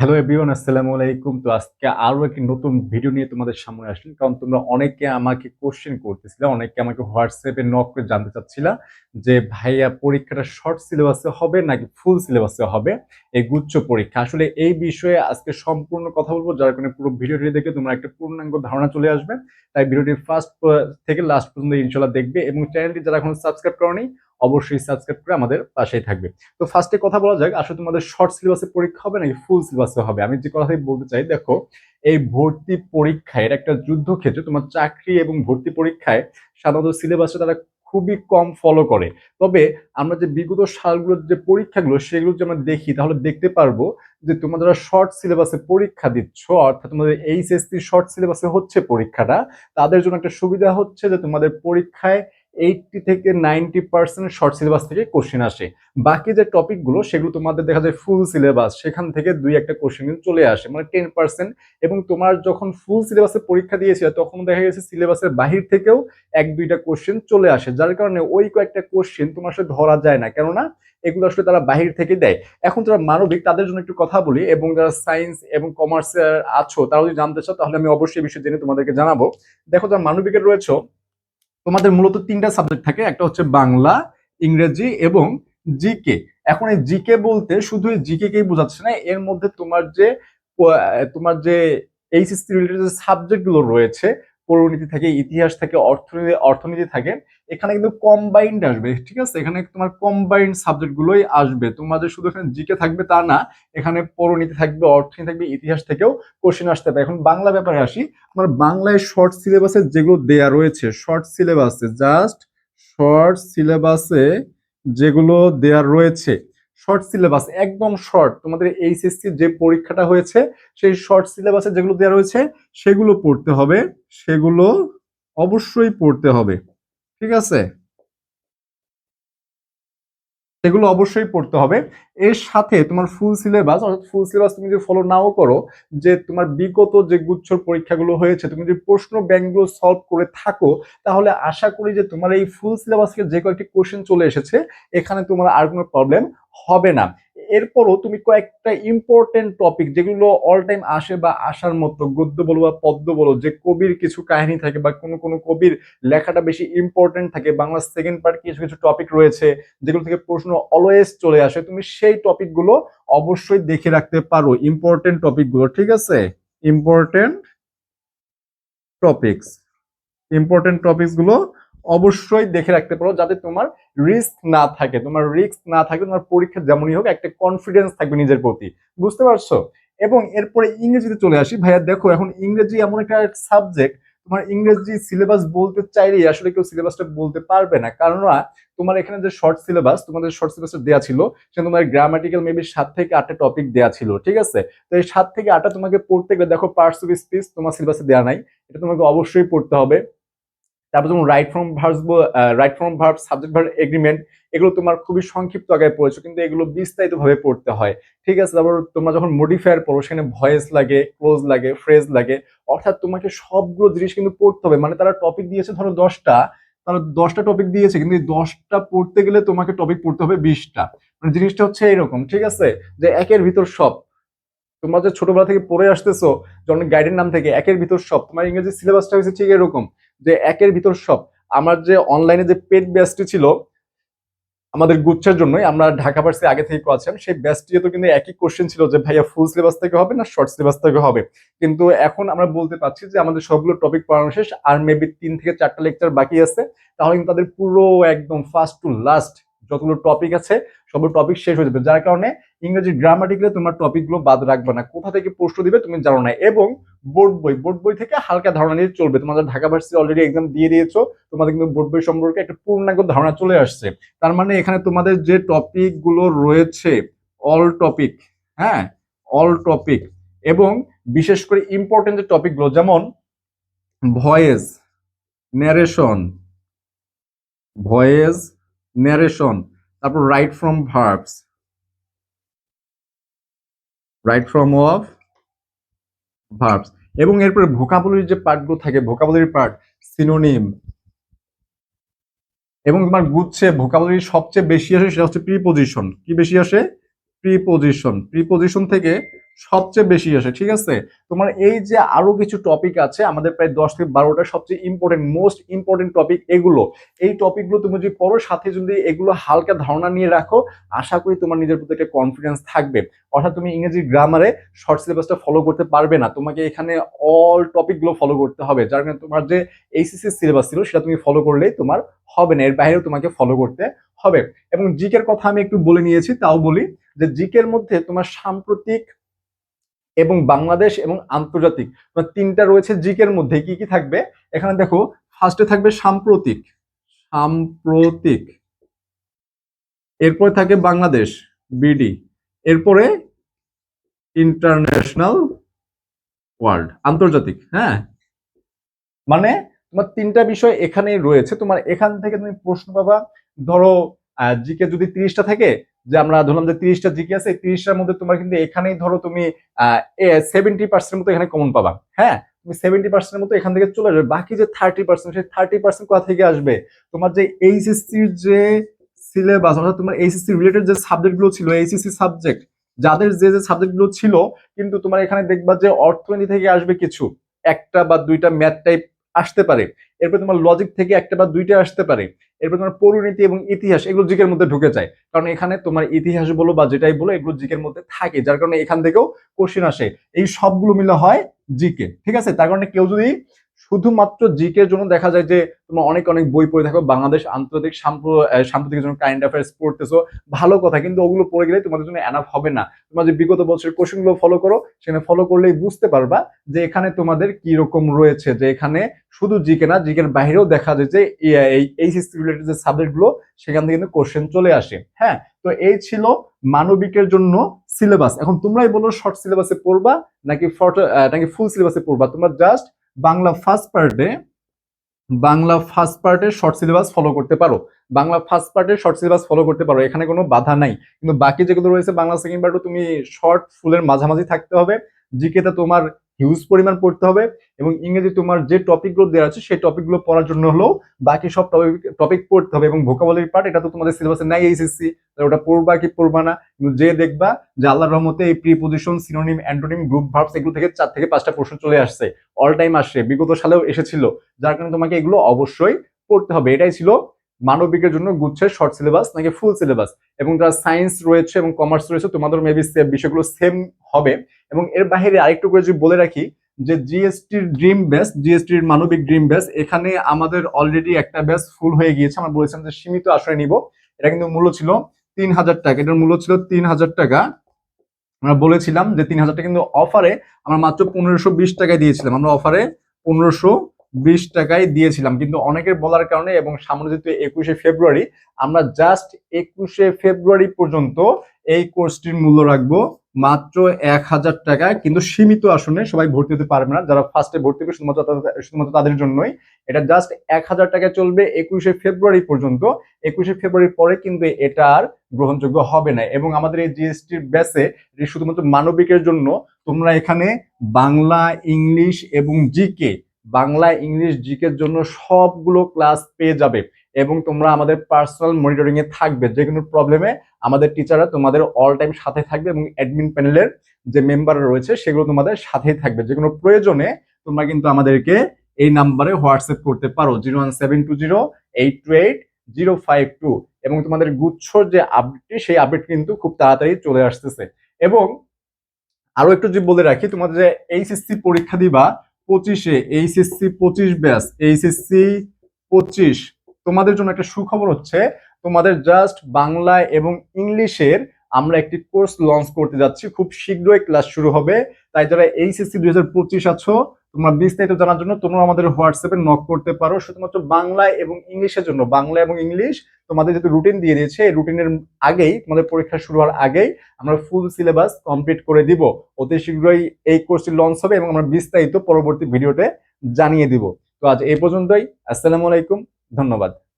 Hello everyone আসসালামু আলাইকুম। তো আজকে আরও একটি নতুন ভিডিও নিয়ে তোমাদের সামনে আসলাম। কারণ তোমরা অনেকে আমাকে কোশ্চেন করতেছিলে, অনেকে আমাকে হোয়াটসঅ্যাপে নক করে জানতে চাচ্ছিলা যে, ভাইয়া, পরীক্ষাটা শর্ট সিলেবাসে হবে নাকি ফুল সিলেবাসে হবে? এই গুচ্ছ পরীক্ষা। আসলে এই বিষয়ে আজকে সম্পূর্ণ কথা বলব। যার কারণে পুরো ভিডিওটি দেখে তোমরা একটা পূর্ণাঙ্গ ধারণা চলে আসবে। তাই ভিডিওটি ফার্স্ট থেকে লাস্ট পর্যন্ত ইনশাল্লাহ দেখবে এবং চ্যানেলটি যারা এখন সাবস্ক্রাইব করনি অবশ্যই সাবস্ক্রাইব করে আমাদের পাশেই থাকবে। তো ফার্স্টে কথা বলা যাক, আসলে তোমাদের শর্ট সিলেবাসে পরীক্ষা হবে নাকি ফুল সিলেবাসে হবে? আমি যে কথাই বলতে চাই, দেখো, এই ভর্তি পরীক্ষায় এটা একটা যুদ্ধক্ষেত্রে তোমার চাকরি এবং ভর্তি পরীক্ষায় সাধারণত সিলেবাসে তারা খুবই কম ফলো করে। তবে আমরা যে বিগত সালগুলোর যে পরীক্ষাগুলো, সেগুলো যদি আমরা দেখি, তাহলে দেখতে পারব যে তোমরা যারা শর্ট সিলেবাসে পরীক্ষা দিচ্ছ, অর্থাৎ তোমাদের এইচএসসি শর্ট সিলেবাসে হচ্ছে পরীক্ষাটা, তাদের জন্য একটা সুবিধা হচ্ছে যে তোমাদের পরীক্ষায় এইটটি থেকে নাইনটি পার্সেন্ট শর্ট সিলেবাস থেকে কোশ্চেন আসে। বাকি যে টপিকগুলো সেগুলো তোমাদের দেখা যায় ফুল সিলেবাস সেখান থেকে দুই একটা কোশ্চেন চলে আসে মানে টেন পার্সেন্ট এবং তোমার যখন ফুল সিলেবাসে পরীক্ষা দিয়েছিল, তখন দেখা গেছে সিলেবাসের বাহির থেকেও এক দুইটা কোশ্চেন চলে আসে, যার কারণে ওই কয়েকটা কোশ্চেন তোমার সাথে ধরা যায় না। কেননা, এগুলো আসলে তারা বাহির থেকে দেয়। এখন যারা মানবিক, তাদের জন্য একটু কথা বলি, এবং যারা সায়েন্স এবং কমার্সে আছো, তারা যদি জানতে চাও, তাহলে আমি অবশ্যই বিষয় জেনে তোমাদেরকে জানাব। দেখো, যারা মানবিকের রয়েছে তোমাদের মূলত তিনটা সাবজেক্ট থাকে, একটা হচ্ছে বাংলা, ইংরেজি এবং জিকে এখন এই জিকে বলতে শুধু এই জিকে কেই বোঝাচ্ছে না, এর মধ্যে তোমার যে তোমার যে এইচএসসি রিলেটেড যে সাবজেক্টগুলো রয়েছে পৌরনীতি থাকে, ইতিহাস থাকে, অর্থনীতি অর্থনীতি থাকে এখানে কিন্তু কম্বাইন্ড আসবে, ঠিক আছে? এখানে তোমার কম্বাইন্ড সাবজেক্ট গুলোই আসবে। তোমাদের শুধু এখানে জিকে থাকবে তা না, এখানে পৌরনীতি থাকবে, অর্থনীতি থাকবে, ইতিহাস থেকেও কোশ্চেন আসতে পারে। এখন বাংলা ব্যাপারে আসি। তোমার বাংলায় শর্ট সিলেবাসে যেগুলো দেয়া রয়েছে শর্ট সিলেবাসে জাস্ট শর্ট সিলেবাসে যেগুলো দেয়া রয়েছে শর্ট সিলেবাস একদম শর্ট তোমাদের এইচএসসি যে পরীক্ষাটা হয়েছে, সেই শর্ট সিলেবাসে যেগুলো দেওয়া রয়েছে, সেগুলো পড়তে হবে, সেগুলো অবশ্যই পড়তে হবে। ঠিক আছে? সেগুলো অবশ্যই পড়তে হবে। এর সাথে তোমার ফুল সিলেবাস অর্থাৎ ফুল সিলেবাস তুমি যদি ফলো নাও করো, যে তোমার বিগত যে গুচ্ছর পরীক্ষাগুলো হয়েছে, তুমি যদি প্রশ্ন ব্যাংকগুলো সলভ করে থাকো, তাহলে আশা করি যে তোমার এই ফুল সিলেবাস থেকে যে কয়েকটি কোশ্চেন চলে এসেছে, এখানে তোমার আর কোনো প্রবলেম হবে না। এরপরও তুমি কয়েকটা ইম্পর্টেন্ট টপিক যেগুলো অল টাইম আসে বা আসার মতো, গদ্য বলো বা পদ্য বলো, যে কবির কিছু কাহিনী থাকে বা কোনো কোনো কবির লেখাটা বেশি ইম্পর্টেন্ট থাকে, বাংলা সেকেন্ড পার্ট কিছু কিছু টপিক রয়েছে যেগুলো থেকে প্রশ্ন অলওয়েজ চলে আসে, তুমি সেই টপিকগুলো অবশ্যই দেখে রাখতে পারো ইম্পর্টেন্ট টপিকগুলো ঠিক আছে? ইম্পর্টেন্ট টপিকস ইম্পর্টেন্ট টপিকসগুলো অবশ্যই দেখে রাখতে পারো যাতে তোমার রিস্ক না থাকে। তোমার রিস্ক না থাকে, তোমার পরীক্ষা যেমনই হোক, একটা কনফিডেন্স থাকবে নিজের প্রতি। বুঝতে পারছ? এবং এরপরে ইংরেজিতে চলে আসি। ভাইয়া, দেখো, এখন ইংরেজি এমন একটা সাবজেক্ট তোমার ইংরেজি সিলেবাস বলতে চাইলেই আসলে কেউ সিলেবাসটা বলতে পারবে না। কারণ তোমার এখানে যে শর্ট সিলেবাস তোমাদের শর্ট সিলেবাসটা দেওয়া ছিল সে তোমার গ্রামাটিক্যাল মেবি সাত থেকে আটটা টপিক দেওয়া ছিল, ঠিক আছে? তো এই সাত থেকে আটটা তোমাকে পড়তে গেলে, দেখো পার্টস অফ স্পিচ তোমার সিলেবাসে দেওয়া নাই। এটা তোমাকে অবশ্যই পড়তে হবে। তারপর যেমন right from verse right from verb subject verb agreement এগুলো তোমার খুবই সংক্ষিপ্ত আগে পড়েছো, কিন্তু এগুলো বিস্তারিত ভাবে পড়তে হয়। ঠিক আছে, তারপর তোমরা যখন মডিফায়ার পড়ো, সেখানে ভয়েস লাগে ক্লোজ লাগে ফ্রেজ লাগে, অর্থাৎ তোমাকে সবগুলো জিনিস কিন্তু পড়তে হবে। মানে তারা টপিক দিয়েছে ধরো দশটা, তারা দশটা টপিক দিয়েছে, কিন্তু এই দশটা পড়তে গেলে তোমাকে টপিক পড়তে হবে বিশটা। মানে জিনিসটা হচ্ছে এরকম, ঠিক আছে? যে একের ভিতর সব। তোমরা যে ছোটবেলা থেকে পড়ে আসতেছো, যখন গাইডের নাম থেকে, একের ভিতর সব। তোমার ইংরেজি সিলেবাসটা হয়েছে ঠিক এরকম। যে একের ভিতর সব। আমার যে অনলাইনে যে পেড ব্যাচটি ছিল, আমাদের গুচ্ছের জন্যই, আমরা ঢাকা ভার্সি আগে থেকে করেছিলাম সেই ব্যাচটি তো কিন্তু একই কোশ্চেন ছিল যে, ভাইয়া ফুল সিলেবাস থেকে হবে না শর্ট সিলেবাস থেকে হবে? কিন্তু এখন আমরা বলতে পারছি যে, আমাদের সবগুলো টপিক পড়ানো শেষ, আর মেবি তিন থেকে চারটা লেকচার বাকি আছে। তাহলে কিন্তু তাদের পুরো একদম ফার্স্ট টু লাস্ট যতগুলো টপিক আছে, সবগুলো টপিক শেষ হয়ে যাবে। যার কারণে ইংরেজি গ্রামাটিক্যালে তোমার টপিকগুলো বাদ রাখবে না। কোথা থেকে প্রশ্ন দিবে তুমি জানো না। এবং বোর্ড বই বোর্ড বই থেকে হালকা ধারণা নিয়ে চলবে। তোমাদের ঢাকা ভার্সিটি অলরেডি এক্সাম দিয়ে দিয়েছ, তোমাদের কিন্তু বোর্ড বই সম্পর্কে একটা পূর্ণাঙ্গ ধারণা চলে আসছে। তার মানে এখানে তোমাদের যে টপিকগুলো রয়েছে অল টপিক হ্যাঁ? অল টপিক এবং বিশেষ করে ইম্পর্টেন্ট যে টপিকগুলো যেমন ভয়েস ন্যারেশন ভয়েস ন্যারেশন তারপর right from verbs right from of verbs এবং এরপরে ভোকাবুলারি যে পার্টগুলো থাকে ভোকাবুলারি পার্ট সিনোনিম এবং তোমার গুচ্ছে ভোকাবুলারি সবচেয়ে বেশি আসে সেটা হচ্ছে প্রিপোজিশন কি বেশি আসে? প্রিপোজিশন প্রিপোজিশন থেকে সবচেয়ে বেশি আসে, ঠিক আছে? তোমার এই যে আরও কিছু টপিক আছে, আমাদের প্রায় দশ থেকে বারোটা সবচেয়ে ইম্পর্টেন্ট মোস্ট ইম্পর্টেন্ট টপিক এগুলো। এই টপিকগুলো তুমি যদি পড়ো, সাথে যদি এগুলো হালকা ধারণা নিয়ে রাখো, আশা করি তোমার নিজের প্রতি একটা কনফিডেন্স থাকবে। অর্থাৎ তুমি ইংরেজি গ্রামারে শর্ট সিলেবাসটা ফলো করতে পারবে না। তোমাকে এখানে অল টপিকগুলো ফলো করতে হবে। যার কারণে তোমার যে এইসিসি সিলেবাস ছিল, সেটা তুমি ফলো করলেই তোমার হবে না। এর বাইরেও তোমাকে ফলো করতে হবে। এবং জিকের কথা আমি একটু বলে নিয়েছি, তাও বলি যে জিকের মধ্যে তোমার সাম্প্রতিক এবং বাংলাদেশ এবং আন্তর্জাতিক। তিনটা রয়েছে জিকের মধ্যে, কি কি থাকবে? এখানে দেখো ফার্স্টে থাকবে সাম্প্রতিক। সাম্প্রতিক। এরপরে থাকে বাংলাদেশ, বিডি। এরপরে ইন্টারন্যাশনাল ওয়ার্ল্ড আন্তর্জাতিক হ্যাঁ? মানে তোমার তিনটা বিষয় এখানেই রয়েছে। তোমার এখান থেকে তুমি প্রশ্ন পাবা, ধরো জিকে যদি তিরিশটা থাকে যে আমরা ধরলাম যে তিরিশটা জিকে আছে তিরিশটার মধ্যে তোমার কিন্তু এখানেই ধরো তুমি সেভেন্টি পার্সেন্ট মতো এখানে কমন পাবা। হ্যাঁ? তুমি সেভেন্টি পার্সেন্টের মতো এখান থেকে চলে আসবে। বাকি যে থার্টি পার্সেন্ট সেই থার্টি পার্সেন্ট কোথা থেকে আসবে? তোমার যে এইচএসসির যে সিলেবাস অর্থাৎ তোমার এইচএসসি রিলেটেড যে সাবজেক্টগুলো ছিল এইচএসসি সাবজেক্ট যাদের যে যে সাবজেক্টগুলো ছিল, কিন্তু তোমার এখানে দেখবা যে অর্থনীতি থেকে আসবে কিছু। একটা বা দুইটা ম্যাথ টাইপ আসতে পারে। এরপর তোমার লজিক থেকে একটা বা দুইটা আসতে পারে। এরপর তোমার পরিণতি এবং ইতিহাস এগুলো জিকের মধ্যে ঢুকে যায়। কারণ এখানে তোমার ইতিহাস বলো বা যেটাই বলো, এগুলো জিকের মধ্যে থাকে, যার কারণে এখান থেকেও কোশ্চেন আসে। এই সবগুলো মিলে হয় জিকে, ঠিক আছে? তার কারণে কেউ যদি শুধুমাত্র জিকের জন্য দেখা যায় যে, তোমরা অনেক অনেক বই পড়ে থাকো, বাংলাদেশ আন্তর্জাতিক সাম্প্রতিক জন্য কারেন্ট অ্যাফেয়ার্স পড়তেছো, ভালো কথা, কিন্তু ওগুলো পড়ে গেলে তোমাদের জন্য এনাফ হবে না। তোমরা যে বিগত বছরের কোশ্চেনগুলো ফলো করো, সেখানে ফলো করলেই বুঝতে পারবা যে এখানে তোমাদের কি রকম রয়েছে, যে এখানে শুধু জিকে না জিকের বাইরেও দেখা যায় যে এই এইচএসসি রিলেটেড যে সাবজেক্টগুলো সেখান থেকে কিন্তু কোশ্চেন চলে আসে। হ্যাঁ তো এই ছিল মানবিকের জন্য সিলেবাস এখন তোমরাই বলো শর্ট সিলেবাসে পড়বা, নাকি নাকি ফুল সিলেবাসে পড়বা? তোমরা জাস্ট বাংলা ফার্স্ট পার্টে বাংলা ফার্স্ট পার্টের শর্ট সিলেবাস ফলো করতে পারো। বাংলা ফার্স্ট পার্টের শর্ট সিলেবাস ফলো করতে পারো, এখানে কোনো বাধা নাই। কিন্তু বাকি যেগুলো রয়েছে বাংলা সেকেন্ড পার্টও তুমি শর্ট ফুলের মাঝামাঝি থাকতে হবে। জিকেতে তোমার হিউজ পরিমাণ পড়তে হবে এবং ইংরেজি তোমার যে টপিকগুলো দেওয়া আছে, সেই টপিকগুলো পড়ার জন্য হলেও বাকি সব টপিক টপিক পড়তে হবে এবং ভোকাবলারি পার্ট এটা তো তোমাদের সিলেবাসে নাই এইচএসসি ওটা পড়বা কি পড়বা না, কিন্তু যে দেখবা যে আল্লাহর রহমতে এই preposition synonym antonym group verbs এগুলো থেকে চার থেকে পাঁচটা প্রশ্ন চলে আসছে অল টাইম আসছে, বিগত সালেও এসেছিল, যার কারণে তোমাকে এগুলো অবশ্যই পড়তে হবে, এটাই ছিল মানবিকের জন্য গুচ্ছের শর্ট সিলেবাস নাকি ফুল সিলেবাস এবং যারা সায়েন্স রয়েছে এবং কমার্স রয়েছে তোমাদের মেবি বিষয়গুলো সেম হবে। এবং এর বাইরে আরেকটু করে যদি বলে রাখি যে জিএসটির ড্রিম বেস জিএসটির মানবিক ড্রিম বেস এখানে আমাদের অলরেডি একটা বেস ফুল হয়ে গিয়েছে। আমরা বলেছিলাম যে সীমিত আশ্রয় নিব। এটা কিন্তু মূল্য ছিল তিন হাজার টাকা। এটার মূল্য ছিল তিন হাজার টাকা। আমরা বলেছিলাম যে তিন হাজার টাকা কিন্তু অফারে আমরা মাত্র পনেরোশো বিশ টাকায় দিয়েছিলাম। আমরা অফারে পনেরোশো বিশ টাকায় দিয়েছিলাম। কিন্তু অনেকের বলার কারণে এবং সামনে যেহেতু একুশে ফেব্রুয়ারি, আমরা জাস্ট একুশে ফেব্রুয়ারি পর্যন্ত এই কোর্সটির মূল্য রাখব মাত্র এক হাজার টাকা। কিন্তু সীমিত আসনে সবাই ভর্তি হতে পারবে না। যারা ফার্স্টে ভর্তি হবে, শুধুমাত্র শুধুমাত্র তাদের জন্যই। এটা জাস্ট এক হাজার টাকা চলবে একুশে ফেব্রুয়ারি পর্যন্ত। একুশে ফেব্রুয়ারির পরে কিন্তু এটা আর গ্রহণযোগ্য হবে না। এবং আমাদের এই জিএসটির ব্যাসে শুধুমাত্র মানবিকের জন্য তোমরা এখানে বাংলা, ইংলিশ এবং জিকে বাংলা, ইংলিশ, জিকের জন্য সবগুলো ক্লাস পেয়ে যাবে এবং তোমরা আমাদের পার্সোনাল মনিটরিং এ থাকবে। যে কোনো প্রবলেমে আমাদের টিচাররা তোমাদের অল টাইম সাথে থাকবে এবং অ্যাডমিন প্যানেলের যে মেম্বার রয়েছে সেগুলো তোমাদের সাথেই থাকবে। যে কোনো প্রয়োজনে তোমরা কিন্তু আমাদেরকে এই নাম্বারে হোয়াটসঅ্যাপ করতে পারো। Zero one seven two zero eight two eight zero five two এবং তোমাদের গুচ্ছর যে আপডেটটি সেই আপডেট কিন্তু খুব তাড়াতাড়ি চলে আসতেছে। এবং আরও একটু যদি বলে রাখি, তোমাদের যে এইচএসসি পরীক্ষা দিবা পঁচিশে এইচএসসি পঁচিশ ব্যাস এইচএসসি পঁচিশ। তোমাদের জন্য একটা সুখবর হচ্ছে, তোমাদের জাস্ট বাংলায় এবং ইংলিশের আমরা একটি কোর্স লঞ্চ করতে যাচ্ছি। খুব শীঘ্রই ক্লাস শুরু হবে। তাই যারা এইচএসসি দুই হাজার পঁচিশ আছো, তোমরা বিস্তারিত জানার জন্য তোমরা আমাদের হোয়াটসঅ্যাপে নক করতে পারো। শুধুমাত্র বাংলা এবং ইংলিশের জন্য, বাংলা এবং ইংলিশ তোমাদের যেহেতু রুটিন দিয়ে দিয়েছে, এই রুটিনের আগেই, তোমাদের পরীক্ষা শুরু হওয়ার আগেই আমরা ফুল সিলেবাস কমপ্লিট করে দিব। অতি শীঘ্রই এই কোর্সটি লঞ্চ হবে এবং আমরা বিস্তারিত পরবর্তী ভিডিওতে জানিয়ে দিব। তো আজ এই পর্যন্তই। আসসালামু আলাইকুম। ধন্যবাদ।